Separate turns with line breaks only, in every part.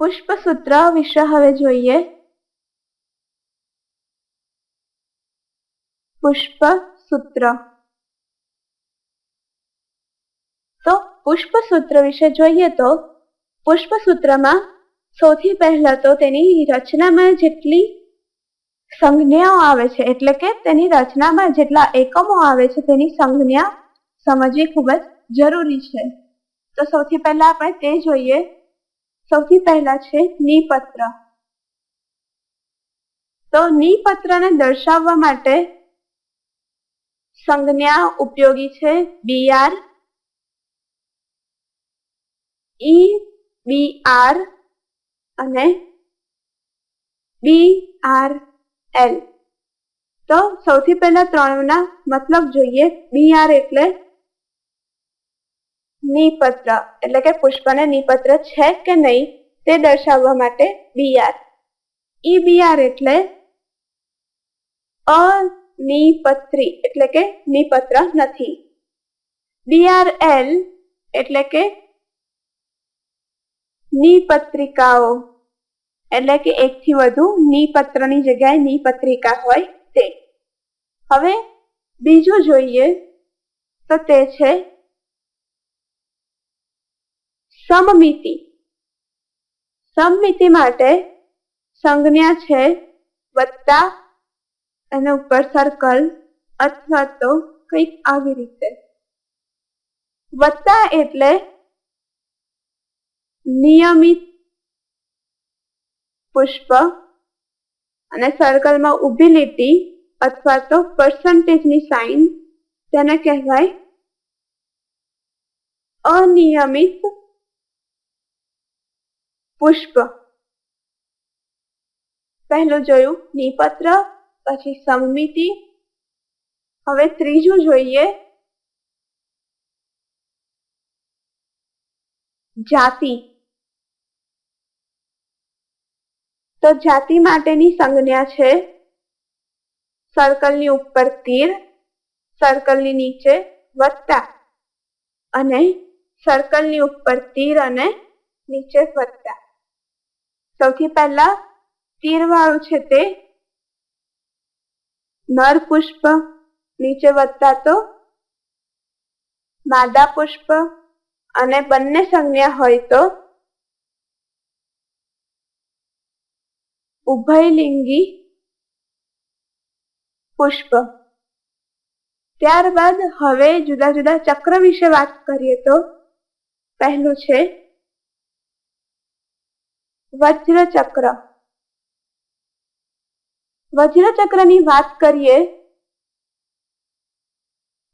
પુષ્પસૂત્ર વિશે હવે જોઈએ. પુષ્પસૂત્ર. તો પુષ્પસૂત્ર વિશે જોઈએ તો પુષ્પસૂત્રમાં સૌથી પહેલા તો તેની રચનામાં જેટલી સંજ્ઞાઓ આવે છે, એટલે કે તેની રચનામાં જેટલા એકમો આવે છે, તેની સંજ્ઞા સમજવી ખૂબ જ જરૂરી છે. તો સૌથી પહેલા આપણે તે જોઈએ. સૌથી પહેલા છે નિપત્ર. તો નિપત્રને દર્શાવવા માટે સંજ્ઞા ઉપયોગી છે બીઆર ઈ, બી આર અને બી આર એલ. તો સૌથી પહેલા ત્રણના મતલબ જોઈએ બી આર એટલે નિપત્ર, એટલે કે પુષ્પને નિપત્ર છે કે નહીં તે દર્શાવવા માટે બીઆર ઈ બીઆર એટલે અનિપત્રી, એટલે કે નિપત્ર નથી. બીઆર એલ એટલે કે નિપત્રિકાઓ, એટલે કે એકથી વધુ નિપત્રની જગ્યાએ નિપત્રિકા હોય તે. હવે બીજું જોઈએ તો તે છે સમમિતિ. સમમિતિ માટે સંજ્ઞા છે વત્તા એના ઉપર સર્કલ અથવા તો કંઈક આવી રીતે. વત્તા એટલે નિયમિત પુષ્પ અને સર્કલમાં ઊભી લીટી અથવા તો પર્સન્ટેજની સાઇન તેને કહેવાય અનિયમિત પુષ્પ. પહેલું જોયું, નિપત્ર, પછી સમિતિ. હવે ત્રીજું જોઈએ, જાતિ. તો જાતિ માટેની સંજ્ઞા છે, સર્કલની ઉપર તીર, સર્કલની નીચે વત્તા. અને સર્કલની ઉપર તીર અને નીચે વત્તા. સૌથી પહેલા તીર વાળું છે તે નર પુષ્પ નીચે વધતા તો માદા પુષ્પ અને બંને સંજ્ઞા હોય તો ઉભયલિંગી પુષ્પ. ત્યારબાદ હવે જુદા જુદા ચક્ર વિશે વાત કરીએ તો પહેલું છે વજ્ર ચક્ર વજ્ર વાત કરીએ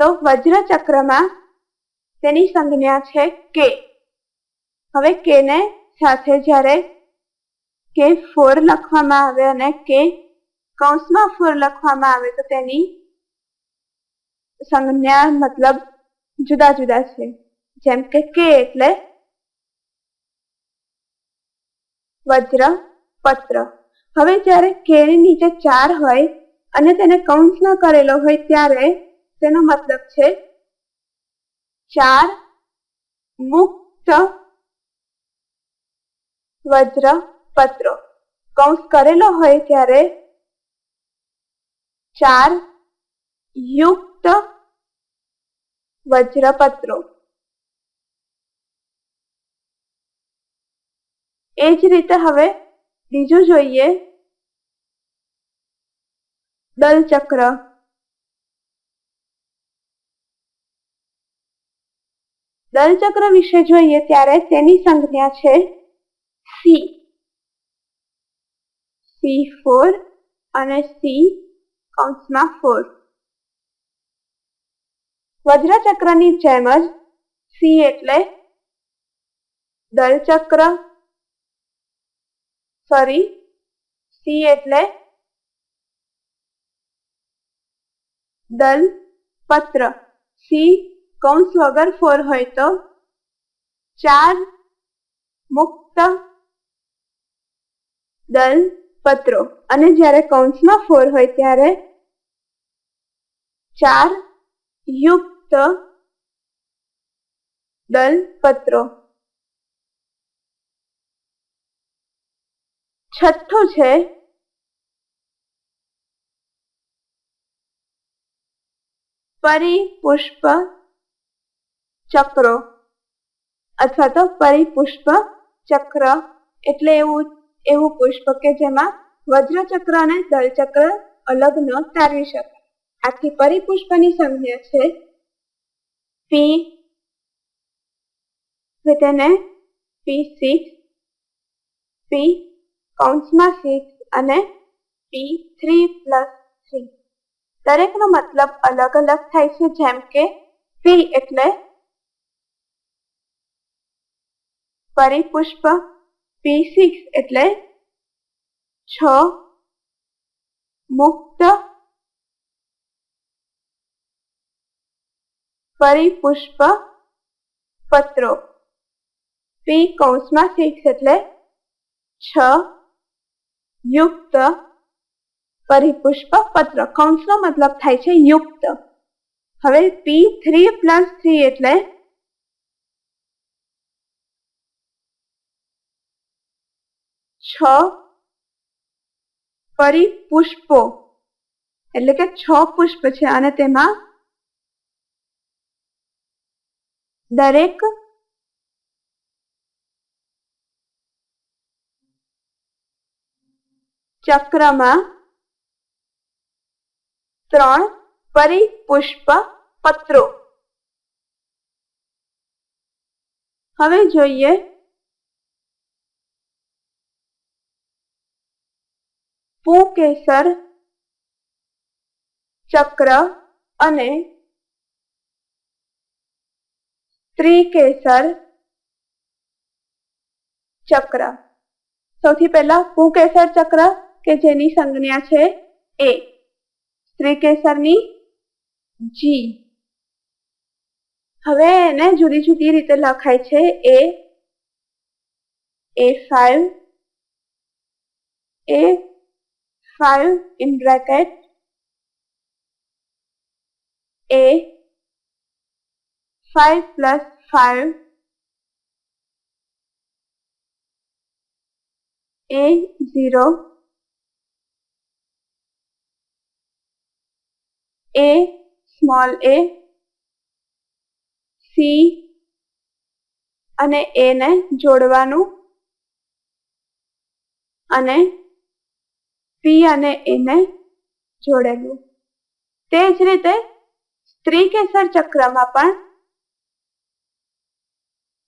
તો વજ્રચક્રમાં તેની સંજ્ઞા છે કે. હવે કે ને સાથે જ્યારે કે ફોર લખવામાં આવે અને કે કૌંસમાં ફોર લખવામાં આવે તો તેની સંજ્ઞા મતલબ જુદા જુદા છે. જેમ કે કે એટલે વજ્ર, પત્ર. હવે જ્યારે કે ની નીચે ચાર હોય અને તેને કૌંસ ન કરેલો હોય ત્યારે તેનો મતલબ છે ચાર મુક્ત વજ્ર, પત્રો. કૌંસ કરેલો હોય ત્યારે ચાર યુક્ત વજ્રપત્રો એ જ રીતે હવે બીજું જોઈએ દલચક્ર. દલચક્ર વિશે જોઈએ ત્યારે તેની સંજ્ઞા છે સી. સી ફોર અને સી કૌંસમાં ફોર. વજ્રચક્રની જેમ જ સી એટલે દલચક્ર. સોરી, સી એટલે દલ પત્ર સી કૌંસ વગર ફોર હોય તો ચાર મુક્ત દલ પત્રો અને જ્યારે કૌંસમાં ફોર હોય ત્યારે ચાર યુક્ત દલ પત્રો છઠ્ઠું છે. પરિપુષ્પ ચક્રો અથવા તો પરિપુષ્પ ચક્ર એટલે એવું એવું પુષ્પ કે જેમાં વજ્રચક્ર અને દળચક્ર અલગ ન તારવી શકે આથી પરિપુષ્પની સંજ્ઞા છે પી તેને પી સિક્સ પી કૌંસમાં સિક્સ અને પી થ્રી પ્લસ થ્રી દરેકનો મતલબ અલગ અલગ થાય છે, જેમ કે પી એટલે પરિપુષ્પ પી સિક્સ એટલે છ, મુક્ત, પરિપુષ્પ, પત્રો. પી કૌંસમાં સિક્સ એટલે છ યુક્ત પરિપુષ્પ પત્ર. કૌંસનો મતલબ થાય છે યુક્ત. હવે પી થ્રી પ્લસ થ્રી એટલે છ પરિપુષ્પો. એટલે કે છ પુષ્પ છે. અને તેમાં દરેક ચક્રમાં ત્રણ પરિપુષ્પ પત્રો હવે જોઈએ પુકેસર ચક્ર અને ત્રિકેસર ચક્ર. સૌથી પહેલા પુકેસર ચક્ર કે જેની સંજ્ઞા છે એ. ત્રિકેસરની જી હવે એને જુદી જુદી રીતે લખાય છે એ A five A five in bracket A five plus five a zero. A small a, c અને a ને જોડવાનું અને p અને a ને જોડેલું. તે જ રીતે સ્ત્રીકેસર ચક્રમાં પણ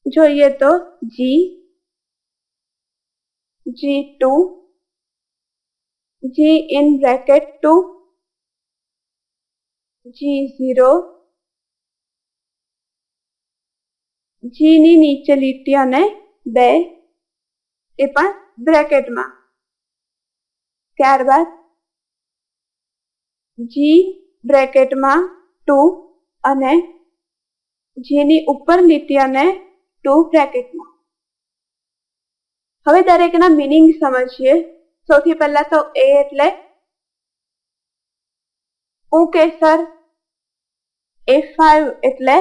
જોઈએ તો જી G2 G in bracket 2 G0 G ની નીચે લીટી અને બે, એ પણ બ્રેકેટમાં. ત્યારબાદ G બ્રેકેટમાં ટુ અને G ની ઉપર લીટી અને ટુ બ્રેકેટમાં. હવે દરેકના મિનિંગ સમજીએ. સૌથી પહેલા તો એ એટલે પુકેસર એ ફાઈવ એટલે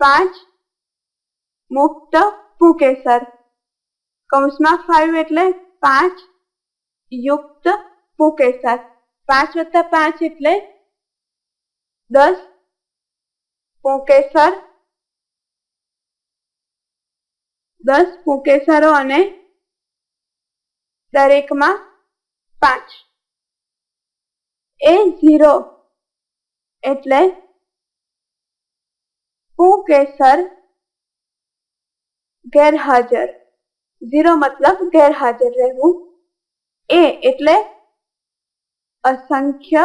પાંચ મુક્ત પુકેસર કૌંસમાં ફાઈવ એટલે પાંચ યુક્ત પુકેસર પાંચ વત્તા પાંચ એટલે દસ પુકેસર દસ પુકેસરો અને દરેકમાં પાંચ. એ ઝીરો એટલે પુકેસર ગેરહાજર. ઝીરો મતલબ ગેરહાજર રહેવું. એ એટલે અસંખ્ય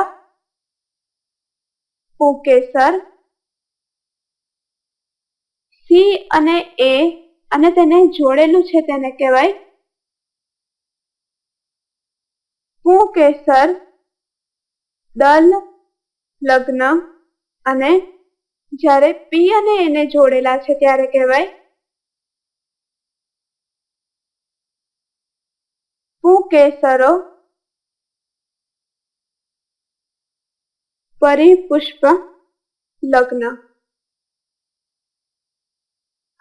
પુકેસર સી અને એ અને તેને જોડેલું છે તેને કહેવાય. પુકેસર દલ લગ્ન અને જ્યારે પી અને એને જોડેલા છે ત્યારે કહેવાય પુકેસરો પરિપુષ્પ, લગ્ન.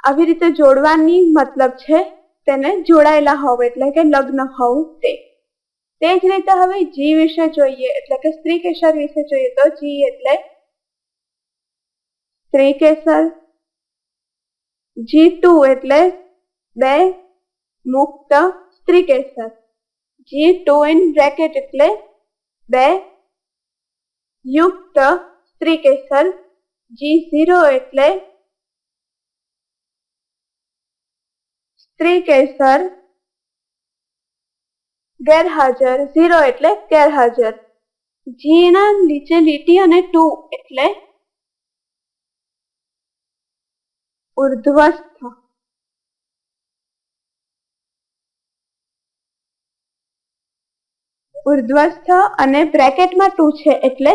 આવી રીતે જોડવાની મતલબ છે તેને જોડાયેલા હોવ એટલે કે લગ્ન હોવું તે. તે જ રીતે હવે જી વિશે જોઈએ, એટલે કે સ્ત્રી કેસર વિશે જોઈએ, તો જી એટલે સ્ત્રી કેસર, જી ટુ એટલે બે મુક્ત સ્ત્રી કેસર. જી ટુ ઇન બ્રેકેટ એટલે બે યુક્ત સ્ત્રી કેસર. જી ઝીરો એટલે સ્ત્રી કેસર ગેરહાજર, ઝીરો એટલે ગેરહાજર. જી ના નીચે લીટી અને ટુ એટલે ઉર્ધ્વસ્થ. ઉર્ધ્વસ્થ અને બ્રેકેટમાં ટુ છે એટલે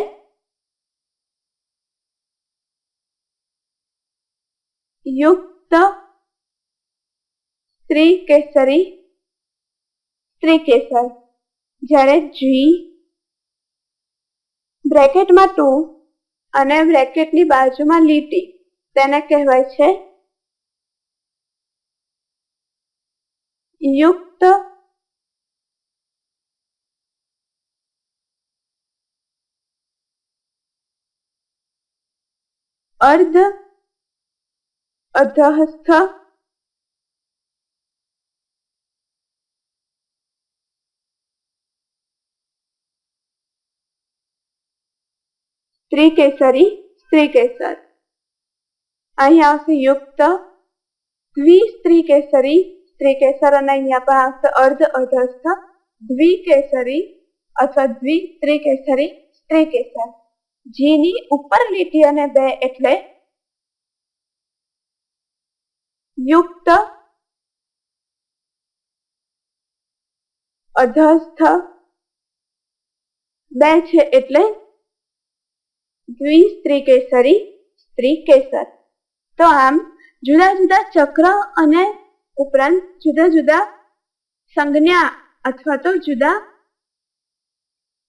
યુક્ત સ્ત્રી કેસરી સ્ત્રી કેસર જ્યારે જી બ્રેકેટમાં ટુ અને બ્રેકેટની બાજુમાં લીટી, તેને કહેવાય છે યુક્ત અર્ધ અધહસ્થ સ્ત્રી કેસરી અહીંયા આવશે યુક્ત દ્વિ સ્ત્રી કેસરી અને અહીંયા પણ આવશે અર્ધ અધસ્થ દ્વિકેસરી અથવા દ્વિ સ્ત્રી કેસરી જીની ઉપર લીટી અને બે એટલે યુક્ત અધસ્થ બે છે એટલે દ્વિ સ્ત્રી કેસરી સ્ત્રી કેસર તો આમ, જુદા જુદા ચક્ર અને ઉપરાંત જુદા જુદા સંજ્ઞા અથવા તો જુદા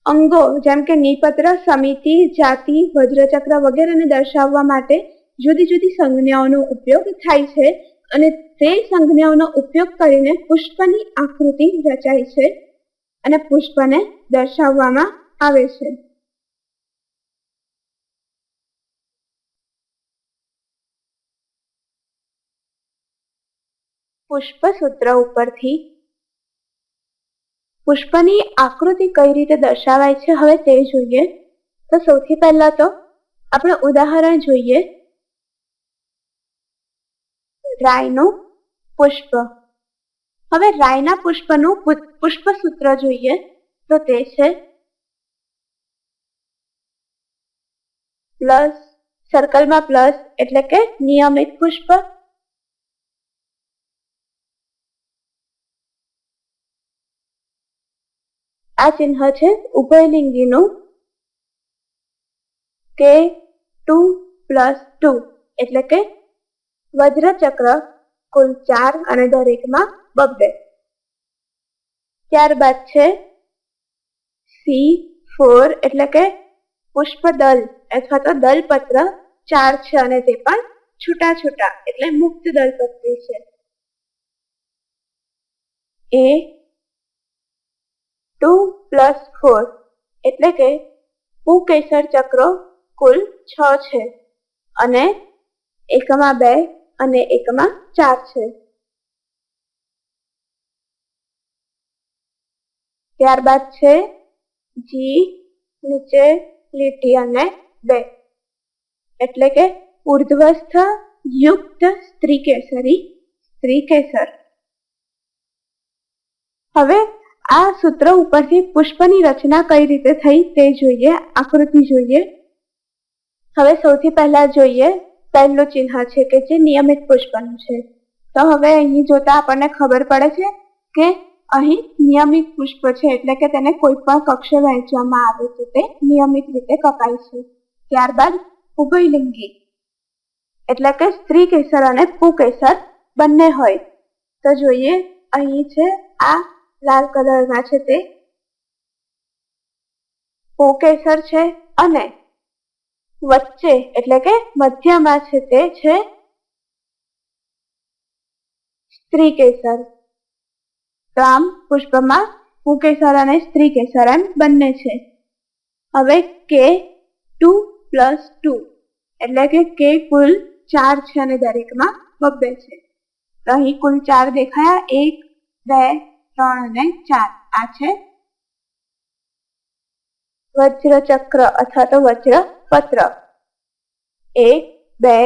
અંગો, જેમ કે નિપત્ર, સમિતિ, જાતિ, વજ્રચક્ર વગેરેને દર્શાવવા માટે જુદી જુદી સંજ્ઞાઓનો ઉપયોગ થાય છે અને તે સંજ્ઞાઓનો ઉપયોગ કરીને પુષ્પની આકૃતિ રચાય છે અને પુષ્પને દર્શાવવામાં આવે છે. પુષ્પસૂત્ર ઉપરથી. પુષ્પની આકૃતિ કઈ રીતે દર્શાવાય છે હવે તે જોઈએ. તો સૌથી પહેલા તો આપણે ઉદાહરણ જોઈએ. રાયનું પુષ્પ. હવે રાયના પુષ્પનું પુષ્પસૂત્ર જોઈએ તો તે છે. પ્લસ સર્કલમાં પ્લસ એટલે કે નિયમિત પુષ્પ. આ ચિહ્ન છે ઉભયલિંગીનું કે ટુ પ્લસ ટુ, એટલે કે વજ્રચક્ર કુલ ચાર અને દરેકમાં બબ્બે ત્યારબાદ છે સી ફોર, એટલે કે પુષ્પદલ, અથવા તો દલપત્ર ચાર છે અને તે પણ છૂટા છૂટા એટલે મુક્ત દલપત્રી છે. એ ટુ પ્લસ ફોર એટલે કે પુકેસર ચક્રો કુલ છ છે અને એકમાં બે અને એકમાં ચાર છે. ત્યારબાદ છે જી નીચે લીટી અને બે એટલે કે ઉર્ધ્વસ્થ યુક્ત સ્ત્રી કેસરી સ્ત્રી કેસર. હવે આ સૂત્ર ઉપરથી પુષ્પની રચના કઈ રીતે થઈ તે જોઈએ, આકૃતિ જોઈએ. હવે સૌથી પહેલા જોઈએ પહેલું ચિહ્ન છે કે જે નિયમિત પુષ્પનું છે. તો હવે અહીં જોતા આપણને ખબર પડે છે કે અહીં નિયમિત પુષ્પ છે એટલે કે તેને કોઈ પણ કક્ષે વહેંચવામાં આવે છે તે નિયમિત રીતે કપાય છે. ત્યારબાદ ઉભયલિંગી, એટલે કે સ્ત્રી કેસર અને પુકેસર બંને હોય. તો જોઈએ, અહીં છે આ લાલ કલરના છે તે. પોકેસર છે અને વચ્ચે એટલે કે મધ્યમાં છે તે છે સ્ત્રી કેસર તો આમ પુષ્પમાં કુકેસર અને સ્ત્રી કેસર એમ બંને છે. હવે કે ટુ પ્લસ ટુ એટલે કે કે કુલ ચાર છે અને દરેકમાં બબ્બે છે. તો અહીં કુલ ચાર દેખાયા. એક, બે ત્રણ અને ચાર. આ છે? વજ્ર ચક્ર અથવા તો વજ્ર પત્ર એક બે,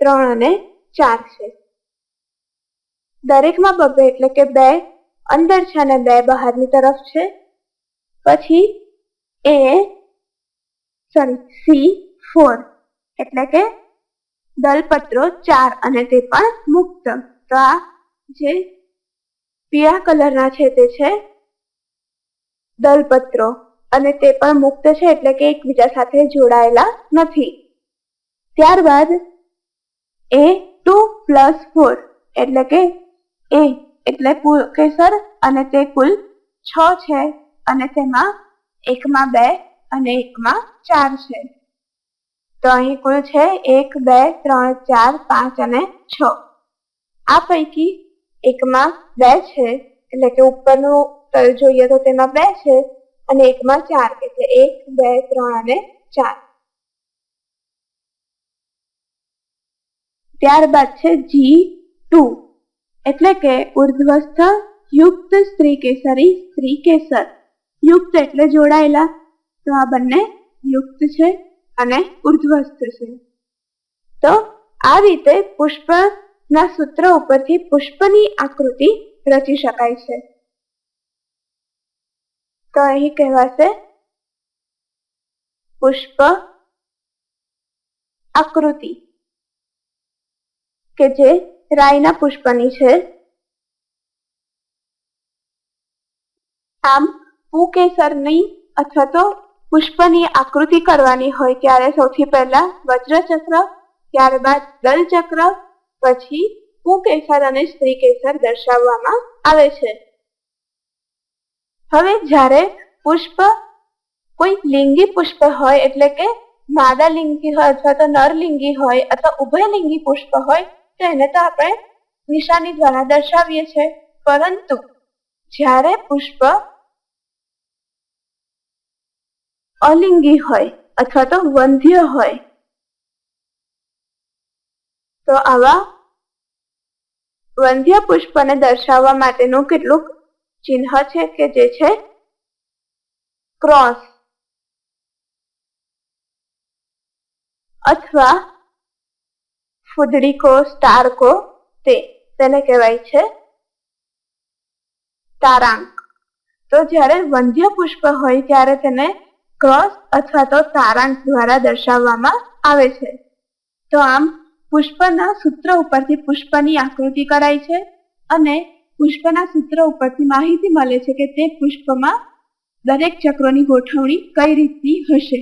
ત્રણ અને ચાર છે. દરેકમાં બબે એટલે કે બે, અંદર છે અને બે બહારની તરફ છે. પછી એ સોરી સી, ફોર. એટલે કે દલપત્રો ચાર અને તે પણ મુક્ત. તો આ જે પીળા કલરના છે તે છે? દલપત્રો. અને તે પણ મુક્ત છે એટલે કે એકબીજા સાથે જોડાયેલા નથી. ત્યારબાદ એ ટુ પ્લસ ફોર એટલે કે એ એટલે કેસર અને તે કુલ છ છે અને તેમાં એકમાં બે અને એકમાં ચાર છે. તો અહીં કુલ છે એક, બે, ત્રણ, ચાર, પાંચ અને છ. આ પૈકી એકમાં બે છે, એટલે કે ઉપરનું તલ જોઈએ તો તેમાં બે છે, અને એકમાં ચાર, એટલે એક, બે, ત્રણ અને ચાર. ત્યારબાદ છે જી ટુ, એટલે કે ઉર્ધ્વસ્થ યુક્ત સ્ત્રી કેસરી સ્ત્રી કેસર. યુક્ત એટલે જોડાયેલા, તો આ બંને યુક્ત છે અને ઉર્ધ્વસ્થ છે. તો આ રીતે પુષ્પના સૂત્ર ઉપરથી પુષ્પની આકૃતિ રચી શકાય છે. તો અહીં કહેવાશે, પુષ્પ આકૃતિ, કે જે રાયના પુષ્પની છે. આમ પુકેસરની અથવા તો પુષ્પની આકૃતિ કરવાની હોય ત્યારે સૌથી પહેલા વજ્રચક્ર, ત્યારબાદ દલચક્ર પછી પુકેસર અને સ્ત્રી કેસર દર્શાવવામાં આવે છે. હવે જ્યારે પુષ્પ કોઈ લિંગી પુષ્પ હોય એટલે કે માદા લિંગી હોય અથવા તો નરલિંગી હોય અથવા ઉભયલિંગી પુષ્પ હોય, તો એને તો આપણે નિશાની દ્વારા દર્શાવીએ છીએ પરંતુ જ્યારે પુષ્પ અલિંગી હોય અથવા તો વંધ્ય હોય, તો આવા વંધ્ય પુષ્પને દર્શાવવા માટેનું કેટલુંક ચિહ્ન છે કે જે છે ક્રોસ. અથવા ફૂદડીકો સ્ટારકો, તે તેને કહેવાય છે તારાંક. તો જ્યારે વંધ્ય પુષ્પ હોય ત્યારે તેને ક્રોસ અથવા તો તારાંક દ્વારા દર્શાવવામાં આવે છે. તો આમ પુષ્પના સૂત્ર ઉપરથી પુષ્પની આકૃતિ કરાય છે અને પુષ્પના સૂત્ર ઉપરથી માહિતી મળે છે કે તે પુષ્પમાં દરેક ચક્રોની ગોઠવણી કઈ રીતની હશે.